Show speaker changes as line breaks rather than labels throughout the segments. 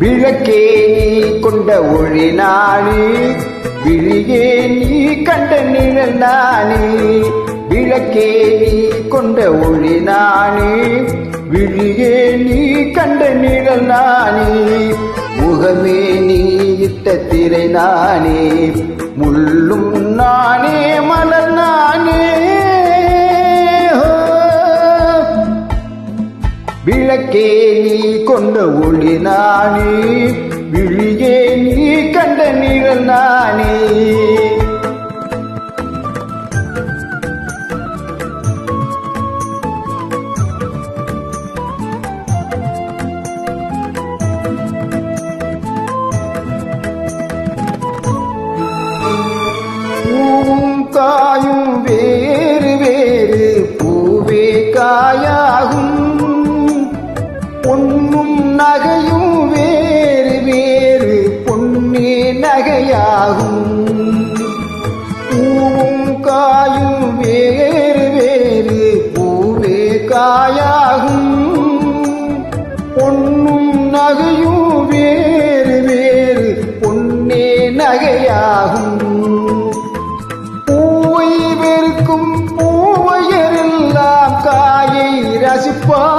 விளக்கே நீ கொண்ட ஒளி நானே விழியே நீ கண்ட நிழல் நானே விளக்கே நீ கொண்ட ஒளி நானே விழியே நீ கண்ட நிழல் நானே முகமே நீ இட்ட திரை நானே முள்ளும் நானே மலர் நானே விளக்கே நீ கொண்ட ஒளி நானே. விழியே நகையாகும் பூவும் காயும் வேறு வேறு பூவே காயாகும். பொன்னும் நகையும் வேறு வேறு பொன்னே நகையாகும். பூவை வெறுக்கும் பூவையரெல்லாம் காயை ரசிப்பார்.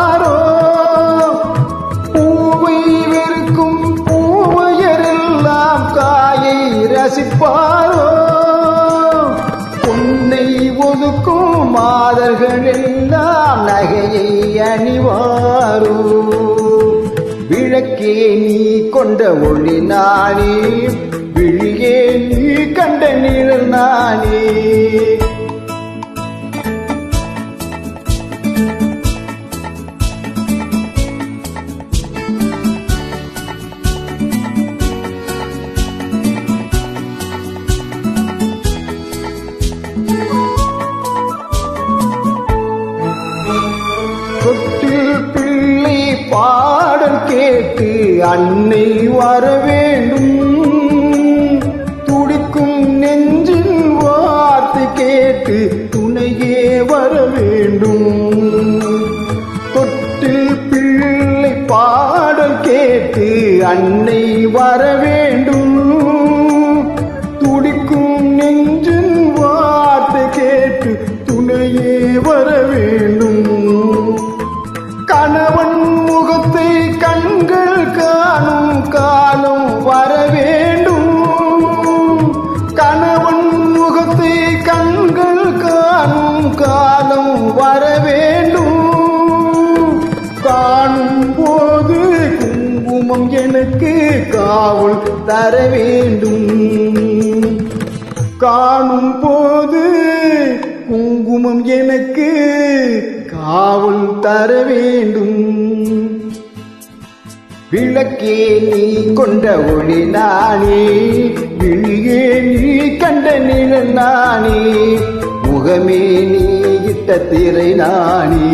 மாதர்கள் எல்லாம் நகையை அணிவாரோ? விளக்கே நீ கொண்ட ஒளி நானே விழியே நீ கண்ட நிழல் நானே. அன்னை வர வேண்டும். துடிக்கும் நெஞ்சில் வார்த்தை கேட்டு துணையே வர வேண்டும். தொட்டில் பிள்ளை பாடல் கேட்டு அன்னை வர வேண்டும். துடிக்கும் நெஞ்சின் வார்த்தை கேட்டு துணையே வர வேண்டும். காவல் தர வேண்டும். காணும் போது குங்குமம் எனக்கு காவல் தர வேண்டும். விளக்கே நீ கொண்ட ஒளி நானே விழியே நீ கண்ட நிழல் நானே முகமே நீ இட்ட திரை நானே